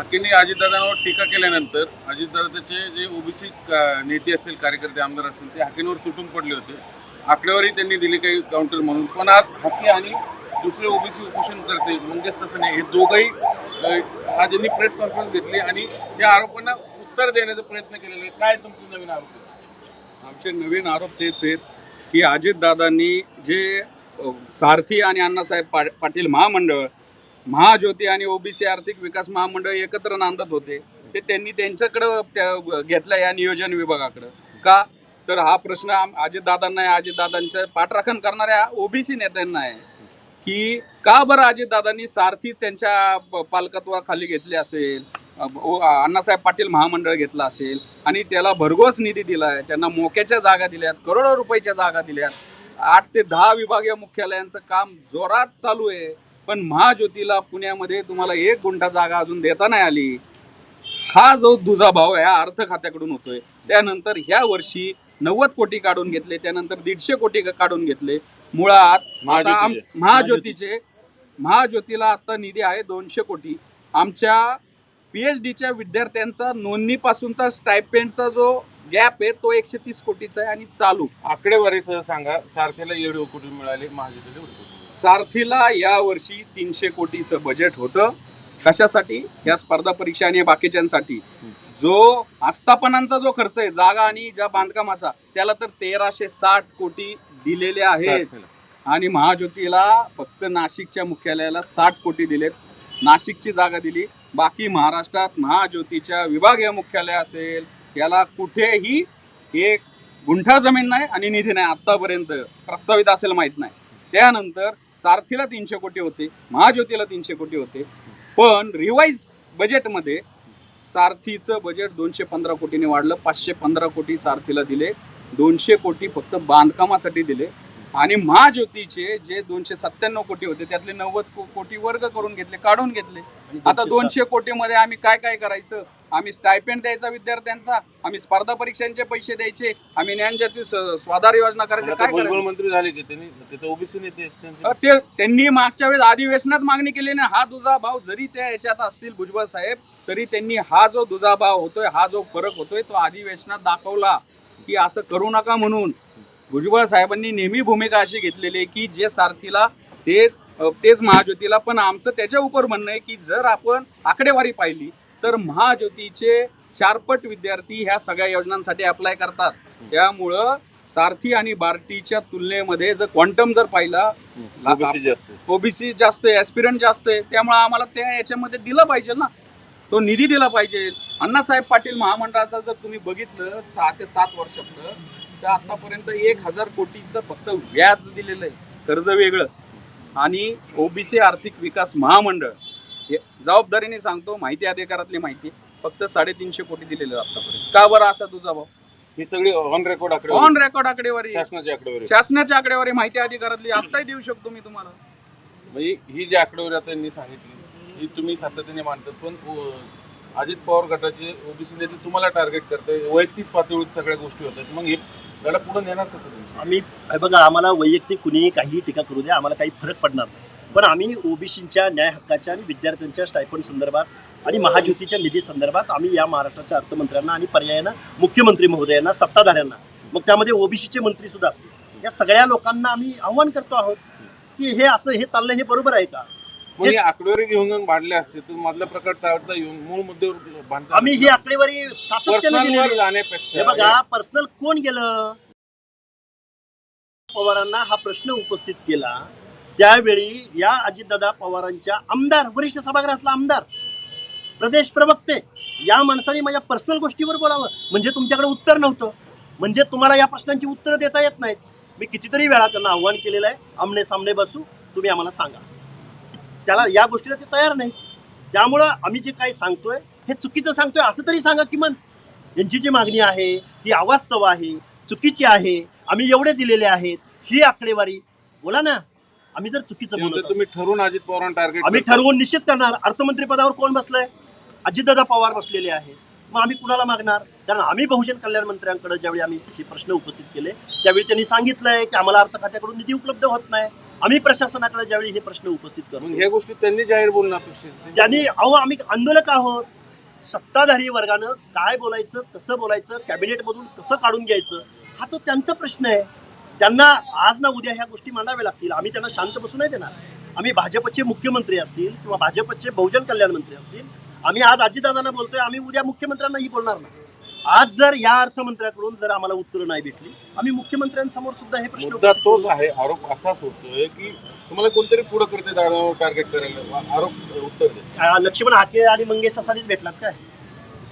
हाकेंनी अजितदादांवर टीका केल्यानंतर अजितदादाचे जे ओबीसी नेते असतील कार्यकर्ते आमदार असतील ते हाकेंवर तुटून पडले होते. आकडेवारी त्यांनी दिली काही काउंटर म्हणून. पण आज हाके आणि दुसरे ओबीसी उपोषण करते मंगेश ससने हे दोघंही आज यांनी प्रेस कॉन्फरन्स घेतली आणि त्या आरोपांना उत्तर देण्याचा प्रयत्न केलेला आहे. काय तुमचे नवीन आरोप आमचे नवीन आरोप तेच आहेत की अजितदादांनी जे सारथी आणि अण्णासाहेब पा पाटील महामंडळ महाज्योती आणि ओबीसी आर्थिक विकास महामंडळ एकत्र नांदत होते. ते त्यांनी त्यांच्याकडं घेतलं या नियोजन विभागाकडं. का? तर हा प्रश्न अजितदादांना आहे. अजितदादांच्या पाठराखण करणाऱ्या ओबीसी नेत्यांना आहे. की का बरं अजितदादांनी सारथी त्यांच्या पालकत्वाखाली घेतले असेल? अण्णासाहेब पाटील महामंडळ घेतलं असेल? आणि त्याला भरघोस निधी दिलाय. त्यांना मोक्याच्या जागा दिल्यात करोडो रुपयाच्या जागा दिल्यात. आठ ते दहा विभागीय मुख्यालयांचं काम जोरात चालू आहे. पण महाज्योतीला पुण्यामध्ये तुम्हाला एक गुंठा जागा अजून देता नाही आली. हा जो दुजाभाव आहे हा अर्थ खात्याकडून होतोय. त्यानंतर ह्या वर्षी नव्वद कोटी काढून घेतले त्यानंतर दीडशे कोटी काढून घेतले. मुळात महाज्योतीचे. महाज्योतीला आता निधी आहे दोनशे कोटी. आमच्या पीएच डीच्या विद्यार्थ्यांचा नोंदणीपासूनचा स्टायपेंडचा जो गॅप आहे तो एकशे तीस कोटीचा आहे आणि चालू. आकडेवारीसह सांगा सारथीला एवढे कोटी मिळाले महाज्योतीला सारथीला या वर्षी तीनशे कोटीचं बजेट होतं. कशासाठी? या स्पर्धा परीक्षा आणि बाकीच्यांसाठी. जो आस्थापनांचा जो खर्च आहे जागा आणि ज्या बांधकामाचा त्याला तर तेराशे साठ कोटी दिलेले आहेत. आणि महाज्योतीला फक्त नाशिकच्या मुख्यालयाला साठ कोटी दिलेत. नाशिकची जागा दिली. बाकी महाराष्ट्रात महाज्योतीच्या विभागीय मुख्यालय असेल याला कुठेही एक गुंठा जमीन नाही आणि निधी नाही आत्तापर्यंत. प्रस्तावित असेल माहीत नाही. त्यानंतर सारथीला तीनशे कोटी होते महाज्योतीला तीनशे कोटी होते. पण रिवाईज बजेटमध्ये सारथीचं बजेट दोनशे पंधरा कोटीने वाढलं पाचशे पंधरा कोटी सारथीला दिले दोनशे कोटी फक्त बांधकामासाठी दिले. आणि महाज्योतीचे जे दोनशे सत्त्याण्णव कोटी होते त्यातले नव्वद को- कोटी वर्ग करून घेतले काढून घेतले. आता दोनशे कोटी मध्ये आम्ही काय काय करायचं? आम्ही स्टायपेंड द्यायचा विद्यार्थ्यांचा आम्ही स्पर्धा परीक्षांचे पैसे द्यायचे आम्ही स- स्वाधार योजना करायचं. काय करायचं? मंत्री झाले की त्यांनी तिथे ओबीसी नेते आहेत त्यांचे. अ, ते त्यांनी मागच्या वेळेस अधिवेशनात मागणी केली ना हा दुजा भाव जरी त्या याच्यात असतील भुजबळ साहेब तरी त्यांनी हा जो दुजा भाव होतोय हा जो फरक होतोय तो अधिवेशनात दाखवला की असं करू नका म्हणून. भुजबळ साहेबांनी नेहमी भूमिका अशी घेतलेली आहे की जे सारथीला ते अ, तेच महाज्योतीला पण आमचं त्याच्या उपर म्हणणं आहे की जर आपण आकडेवारी पाहिली तर महाज्योतीचे चारपट विद्यार्थी ह्या सगळ्या योजनांसाठी अप्लाय करतात. त्यामुळं सारथी आणि बार्टीच्या तुलनेमध्ये जर क्वांटम जर पाहिला. ओबीसी जास्त आहे. ऍस्पिरंट जास्त आहे त्यामुळे आम्हाला त्या याच्यामध्ये दिलं पाहिजे ना. तो निधी दिला पाहिजे. अण्णासाहेब पाटील महामंडळाचा जर तुम्ही बघितलं सहा ते सात वर्षातलं तर आतापर्यंत एक हजार कोटीचं फक्त व्याज दिलेलं आहे. कर्ज वेगळं. आणि ओबीसी आर्थिक विकास महामंडळ. हे जबाबदारीने सांगतो माहिती अधिकारातली माहिती फक्त साडेतीनशे कोटी दिलेलं आतापर्यंत. का बरं असा तुझा भाव? ही सगळी ऑन रेकॉर्ड आकडे ऑन रेकॉर्ड आकडेवारी. शासनाची आकडेवारी. शासनाच्या आकडेवारी माहिती अधिकारातली आत्ताही देऊ शकतो मी तुम्हाला. म्हणजे ही जी आकडेवारी आता त्यांनी सांगितली ही तुम्ही सातत्याने मांडतात पण अजित पवार गटाचे ओबीसी नेते तुम्हाला टार्गेट करते वैयक्तिक पातळीवर सगळ्या गोष्टी होतात मग हे त्याला पुढे नेणार कसं तुम्ही? आम्ही हे बघा आम्हाला वैयक्तिक कुणीही काही टीका करू द्या आम्हाला काही फरक पडणार नाही. पण आम्ही ओबीसीच्या न्याय हक्काच्या आणि विद्यार्थ्यांच्या स्टायफंड संदर्भात आणि महाज्योतीच्या निधी संदर्भात आम्ही या महाराष्ट्राच्या अर्थमंत्र्यांना आणि पर्यायानं मुख्यमंत्री महोदयांना सत्ताधाऱ्यांना मग त्यामध्ये ओबीसीचे मंत्री सुद्धा असतील. या सगळ्या लोकांना आम्ही आव्हान करतो आहोत की हे असं हे चाललंय हे बरोबर आहे का? ही आकडेवारी घेऊन भांडले असते तर मधला प्रकार टाळता येऊन मूळ मुद्द्यावर आम्ही ही आकडेवारी सातत्याने जाण्यापेक्षा बघा पर्सनल कोण गेलं? पवारांना हा प्रश्न उपस्थित केला. त्यावेळी या अजितदादा पवारांच्या आमदार वरिष्ठ सभागृहातला आमदार प्रदेश प्रवक्ते या माणसाने माझ्या पर्सनल गोष्टीवर बोलावं म्हणजे तुमच्याकडे उत्तर नव्हतं. म्हणजे तुम्हाला या प्रश्नांची उत्तरं देता येत नाहीत. मी कितीतरी वेळा त्यांना आव्हान केलेलं आहे. आमने सामने बसू तुम्ही आम्हाला सांगा. त्याला या गोष्टीला ते तयार नाही त्यामुळं आम्ही जे काही सांगतोय हे चुकीचं सांगतोय असं तरी सांगा किमान यांची जी मागणी आहे ती अवास्तव आहे चुकीची आहे आम्ही एवढे दिलेले आहेत ही आकडेवारी. बोला ना. आम्ही जर चुकीचं म्हणत तुम्ही ठरवून अजित पवारांना टार्गेट आम्ही ठरवून निश्चित करणार. अर्थमंत्री पदावर कोण बसलंय? अजितदादा पवार बसलेले आहेत. मग आम्ही कुणाला मागणार? कारण आम्ही बहुजन कल्याण मंत्र्यांकडे ज्यावेळी आम्ही हे प्रश्न उपस्थित केले त्यावेळी त्यांनी सांगितलंय की आम्हाला अर्थ खात्याकडून निधी उपलब्ध होत नाही. आम्ही प्रशासनाकडे ज्यावेळी हे प्रश्न उपस्थित मग करतो ह्या गोष्टी त्यांनी जाहीर बोलणं अपेक्षित आहे. ज्यांनी अहो आम्ही आंदोलक आहोत. सत्ताधारी वर्गानं काय बोलायचं कसं बोलायचं कॅबिनेटमधून कसं काढून घ्यायचं हा तो त्यांचा प्रश्न आहे. त्यांना आज ना उद्या ह्या गोष्टी मांडाव्या लागतील आम्ही त्यांना शांत बसू नाही देणार. आम्ही भाजपचे मुख्यमंत्री असतील किंवा भाजपचे बहुजन कल्याण मंत्री असतील आम्ही आज अजितदादांना बोलतोय आम्ही उद्या मुख्यमंत्र्यांनाही बोलणार नाही. आज जर या अर्थमंत्र्याकडून जर आम्हाला उत्तरं नाही भेटली आम्ही मुख्यमंत्र्यांसमोर सुद्धा हे प्रश्न तोच आहे आरोप असाच होतोय की तुम्हाला कोणतरी पुढं करते टार्गेट करायला आरोप उत्तर लक्ष्मण हाके आणि मंगेश असानीच भेटलात काय?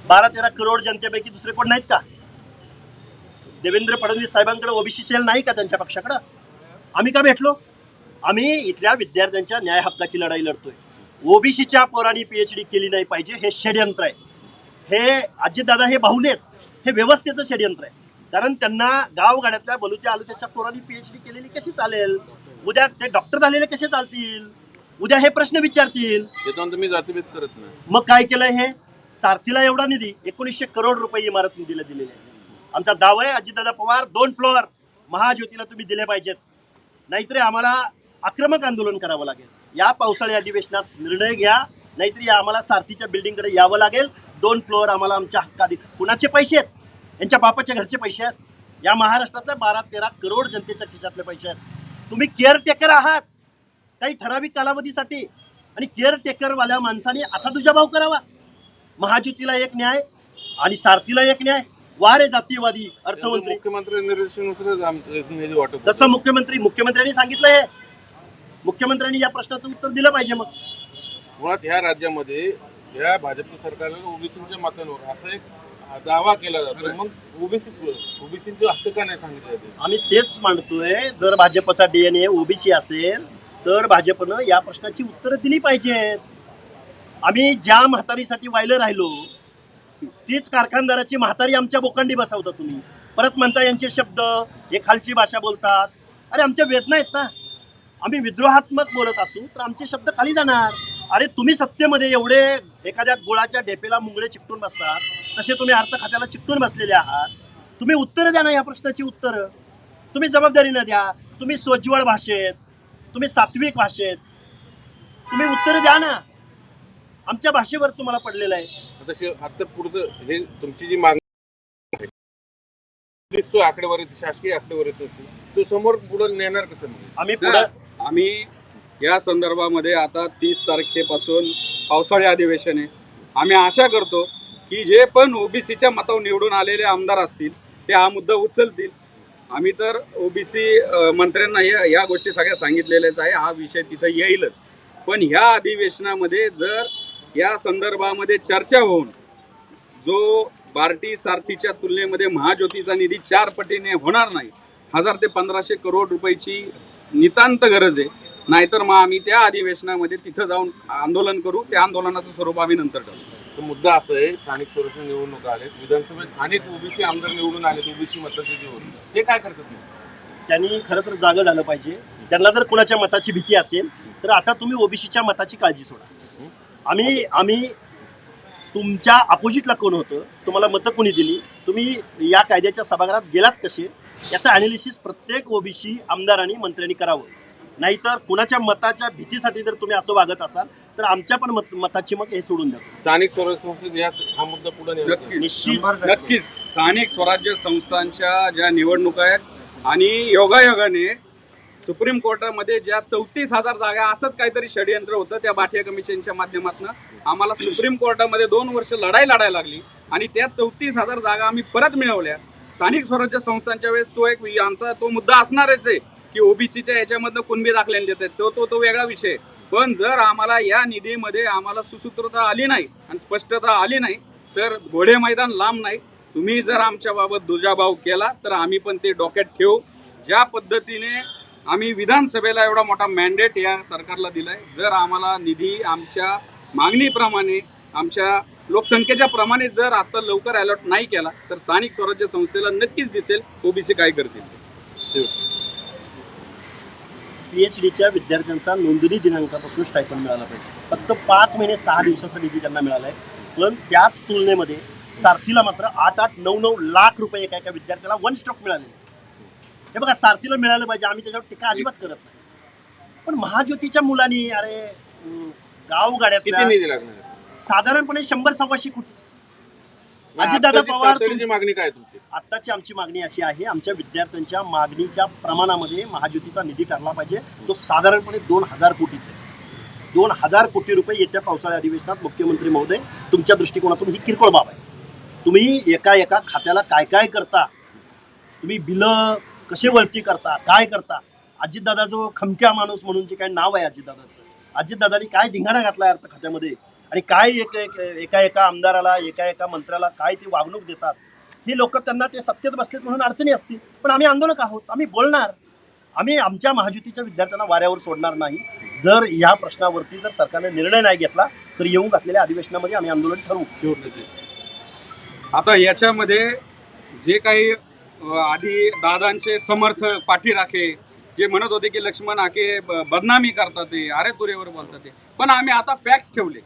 बारा तेरा करोड जनतेपैकी दुसरे कोण नाहीत का? देवेंद्र फडणवीस साहेबांकडे ओबीसी सेल नाही का त्यांच्या पक्षाकडं? आम्ही का भेटलो? आम्ही इथल्या विद्यार्थ्यांच्या न्याय हक्काची लढाई लढतोय. ओबीसीच्या पोरांनी पीएचडी केली नाही पाहिजे हे षडयंत्र आहे. हे अजितदादा हे बाहुले आहेत हे व्यवस्थेचं षडयंत्र आहे. कारण त्यांना गावगाड्यातल्या बलुत्या आलुत्याच्या पोरांनी पीएचडी केलेली कशी चालेल? उद्या ते डॉक्टर झालेले कसे चालतील? उद्या हे प्रश्न विचारतील. मी जातीभेद करत नाही. मग काय केलंय हे? सारथीला एवढा निधी एकोणीसशे करोड रुपये इमारत निधीला दिलेले आहे आमचा दावा आहे अजितदादा पवार दोन फ्लोअर महाज्योतीला तुम्ही दिले पाहिजेत. नाहीतरी आम्हाला आक्रमक आंदोलन करावं लागेल. या पावसाळी अधिवेशनात निर्णय घ्या नाहीतरी आम्हाला सारथीच्या बिल्डिंगकडे यावं लागेल. दोन फ्लोअर आम्हाला आमच्या हक्काधी कुणाचे पैसे आहेत? यांच्या बापाच्या घरचे पैसे आहेत? या महाराष्ट्रातल्या बारा तेरा करोड जनतेच्या खिशातले पैसे आहेत. तुम्ही केअरटेकर आहात. काही ठराविक कालावधीसाठी आणि केअरटेकरवाल्या माणसाने असा दुजाभाव करावा. महाज्योतीला एक न्याय आणि सारथीला एक न्याय. वारे जातीयवादी अर्थमंत्री. मुख्यमंत्री. तसं मुख्यमंत्री मुख्यमंत्र्यांनी सांगितलं हे मुख्यमंत्र्यांनी या प्रश्नाचं उत्तर दिलं पाहिजे मग. मुळात ह्या राज्यामध्ये या भाजपच्या सरकारने ओबीसीच्या मतांवर असा एक दावा केला जातो मग ओबीसी ओबीसीचे हक्क का नाही सांगितले आम्ही तेच मांडतोय जर भाजपचा डीएनए ओबीसी असेल तर भाजपनं या प्रश्नाची उत्तरं दिली पाहिजेत. आम्ही ज्या म्हातारीसाठी वायलं राहिलो तीच कारखानदाराची म्हातारी आमच्या बोकांडी बसवता तुम्ही. परत म्हणता यांचे शब्द हे खालची भाषा बोलतात. अरे आमच्या वेदना आहेत ना. आम्ही विद्रोहात्मक बोलत असू तर आमचे शब्द खाली जाणार. अरे तुम्ही सत्तेमध्ये एवढे एखाद्या गुळाच्या ढेपेला मुंगळे चिकटून बसतात तसे तुम्ही अर्थ खात्याला चिकटून बसलेले आहात. तुम्ही उत्तरं द्या ना या प्रश्नाची उत्तरं. तुम्ही जबाबदारीनं द्या. तुम्ही सोज्वळ भाषेत तुम्ही सात्विक भाषेत. तुम्ही उत्तरं द्या ना. आमच्या भाषेवर तुम्हाला पडलेलं आहे. आता शे- आता पुढचं हे तुमची जी मागणी आहे, दिसतोय आकडेवारी शासकीय आकडेवारी तो समोर पुढे नेणार कसं आम्ही पुढं आम्ही या संदर्भामध्ये आता तीस तारखेपासून पावसाळी अधिवेशन आहे आम्ही आशा करतो की जे पण ओबीसीच्या मतावर निवडून आलेले आमदार असतील ते हा मुद्दा उचलतील. आम्ही तर ओबीसी मंत्र्यांना या या गोष्टी सगळ्या सांगितलेल्याच आहे हा विषय तिथं येईलच. पण ह्या अधिवेशनामध्ये जर या संदर्भामध्ये चर्चा होऊन जो बार्टी सारथीच्या तुलनेमध्ये महाज्योतीचा निधी चार पटीने होणार नाही हजार ते पंधराशे करोड रुपयाची नितांत गरज आहे. नाहीतर मग आम्ही त्या अधिवेशनामध्ये तिथं जाऊन आंदोलन करू त्या आंदोलनाचं स्वरूप आम्ही नंतर ठरवू. तो मुद्दा असा आहे स्थानिक स्वराज्य निवडणुका आलेत विधानसभेत अनेक ओबीसी आमदार निवडून आलेत ओबीसी होते ते काय करतात तुम्ही? त्यांनी खरं तर जागं झालं पाहिजे. त्यांना जर कुणाच्या मताची भीती असेल तर आता तुम्ही ओबीसीच्या मताची काळजी सोडा. आम्ही आम्ही तुमच्या अपोजिटला कोण होतं? तुम्हाला मतं कोणी दिली? तुम्ही या कायद्याच्या सभागृहात गेलात कसे? याचं अनालिसिस प्रत्येक ओबीसी आमदारांनी मंत्र्यांनी करावं. नाहीतर कुणाच्या मताच्या भीतीसाठी जर तुम्ही असं वागत असाल तर आमच्या पण मत मताची मग हे सोडून द्या. स्थानिक स्वराज्य संस्थेत या हा मुद्दा पुढे नक्कीच. निश्चित. नक्कीच. स्थानिक स्वराज्य संस्थांच्या ज्या निवडणुका आहेत आणि योगायोगाने सुप्रीम कोर्टामध्ये ज्या चौतीस हजार जागा असंच काहीतरी षडयंत्र होतं त्या बाठिया कमिशनच्या माध्यमातून. आम्हाला सुप्रीम कोर्टामध्ये दोन वर्ष लढाई लढायला लागली आणि त्या चौतीस हजार जागा आम्ही परत मिळवल्या. स्थानिक स्वराज्य संस्थांच्या वेळेस तो एक आमचा तो मुद्दा असणारच आहे की ओबीसीच्या याच्यामधनं कुणबी दाखल्याने देतात तो तो तो वेगळा विषय पण जर आम्हाला या निधीमध्ये आम्हाला सुसूत्रता आली नाही आणि स्पष्टता आली नाही तर घोडे मैदान लांब नाही. तुम्ही जर आमच्याबाबत दुजाभाव केला तर आम्ही पण ते डोक्यात ठेवू. ज्या पद्धतीने आम्ही विधानसभेला एवढा मोठा मॅन्डेट या सरकारला दिलाय. जर आम्हाला निधी आमच्या मागणीप्रमाणे आमच्या लोकसंख्येच्या प्रमाणे जर आता लवकर अलॉट नाही केला तर स्थानिक स्वराज्य संस्थेला नक्कीच दिसेल ओबीसी काय करतील. पीएचडीच्या विद्यार्थ्यांचा नोंदणी दिनांकापासून स्टायपन मिळाला पाहिजे. फक्त पाच महिने सहा दिवसाचा निधी त्यांना मिळाला आहे पण त्याच तुलनेमध्ये सारथीला मात्र आठ आठ नऊ नऊ लाख रुपये एका एका विद्यार्थ्याला वन स्टॉक मिळाले हे बघा सारथीला मिळालं पाहिजे. आम्ही त्याच्यावर टीका अजिबात करत नाही. पण महाज्योतीच्या मुलांनी अरे गाव आहे? साधारणपणे शंभर सव्वाशे कोटी. मग अजितदादा पवार मागणी काय तुमची? आत्ताची आमची मागणी अशी आहे आमच्या विद्यार्थ्यांच्या मागणीच्या प्रमाणामध्ये महाज्योतीचा निधी ठरला पाहिजे. तो साधारणपणे दोन हजार कोटीचा आहे. दोन हजार कोटी रुपये येत्या पावसाळ्या अधिवेशनात मुख्यमंत्री महोदय तुमच्या दृष्टिकोनातून ही किरकोळ बाब आहे. तुम्ही एका एका खात्याला काय काय करता? तुम्ही बिलं कसे वळती करता काय करता अजितदादा जो खमक्या माणूस म्हणून जे काय नाव आहे अजितदादाचं अजितदादानी काय धिंगाणा घातला अर्थ खात्यामध्ये? आणि काय एक एक- एका एका आमदाराला एका एका मंत्र्याला काय ते वागणूक देतात? हे लोक त्यांना ते सत्तेत बसलेत म्हणून अडचणी असतील. पण आम्ही आंदोलक आहोत आम्ही बोलणार. आम्ही आमच्या महाज्युतीच्या विद्यार्थ्यांना वाऱ्यावर सोडणार नाही. जर या प्रश्नावरती जर सरकारने निर्णय नाही घेतला तर येऊन घातलेल्या अधिवेशनामध्ये आम्ही आंदोलन ठरवू. आता याच्यामध्ये जे काही आधी दादांचे समर्थक पाठीराखे जे म्हणत होते की लक्ष्मण ब- बदनामी करतात ते अरे तुरेवर बोलतात ते. पण आम्ही आता फॅक्ट्स ठेवले.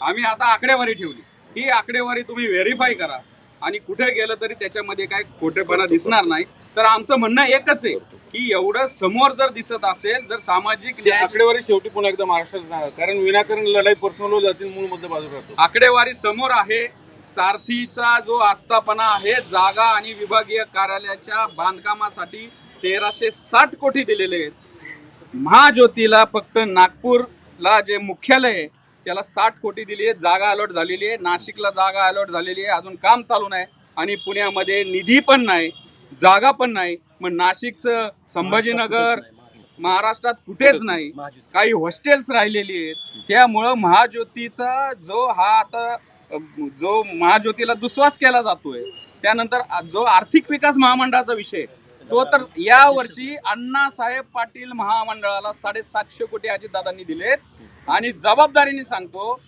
आम्ही आता आकडेवारी ठेवली. ही आकडेवारी तुम्ही व्हेरीफाय करा. आणि कुठे गेलं तरी त्याच्यामध्ये काय खोटेपणा दिसणार नाही. तर आमचं म्हणणं एकच आहे की एवढं समोर जर दिसत असेल जर सामाजिक आकडेवारी शेवटी पुन्हा एकदा महाराष्ट्रात कारण विनाकारण लढाई पर्सनल जातील मूळ मध्य बाजू राहतो. आकडेवारी समोर आहे. सारथीचा जो आस्थापना आहे जागा आणि विभागीय कार्यालयाच्या बांधकामासाठी तेराशे साठ कोटी दिलेले आहेत. महाज्योतीला फक्त नागपूरला जे मुख्यालय आहे त्याला साठ कोटी दिली आहे जागा अलॉट झालेली आहे नाशिकला जागा अलॉट झालेली आहे अजून काम चालू नाही आणि पुण्यामध्ये निधी पण नाही जागा पण नाही. मग नाशिकचं संभाजीनगर महाराष्ट्रात कुठेच नाही काही हॉस्टेल्स राहिलेली आहेत. त्यामुळं महाज्योतीचा जो हा आता जो महाज्योतीला दुस्वास केला जातोय त्यानंतर जो आर्थिक विकास महामंडळाचा विषय तो तर या वर्षी अण्णासाहेब पाटील महामंडळाला साडेसातशे कोटी अजितदादांनी दिलेत. आणि जबाबदारीने सांगतो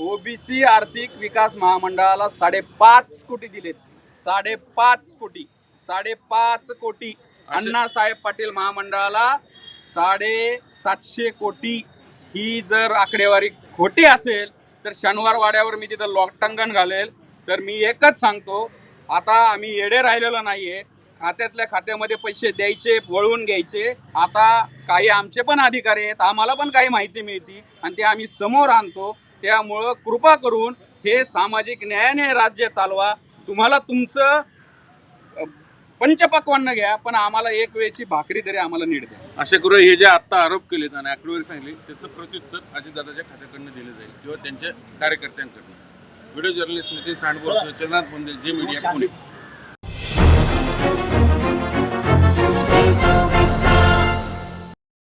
ओबीसी आर्थिक विकास महामंडळाला साडेपाच कोटी दिलेत. साडेपाच कोटी साडेपाच कोटी अण्णासाहेब पाटील महामंडळाला साडे सातशे कोटी ही जर आकडेवारी खोटी असेल तर शनिवार वाड्यावर मी तिथं लॉकटंगन घालेल. तर मी एकच सांगतो आता आम्ही येडे राहिलेलो नाहीये. खात्यातल्या खात्यामध्ये पैसे द्यायचे वळवून घ्यायचे. आता काही आमचे पण अधिकारी आहेत आम्हाला पण काही माहिती मिळते आणि ते आम्ही समोर आणतो. त्यामुळं कृपा करून हे सामाजिक न्यायाने राज्य चालवा. तुम्हाला तुमचं पंचपक्वान्न घ्या पण आम्हाला एक वेळची भाकरी तरी आम्हाला नीट द्या. अशा करून हे जे आता आरोप केलेत आणि आकडेवारी सांगली त्याचं प्रत्युत्तर अजितदादाच्या खात्याकडनं दिलं जाईल किंवा त्यांच्या कार्यकर्त्यांकडनं. व्हिडिओ जर्नलिस्ट नितीन सांडगोर चंद्रनाथ मंदिर जे मीडिया पुणे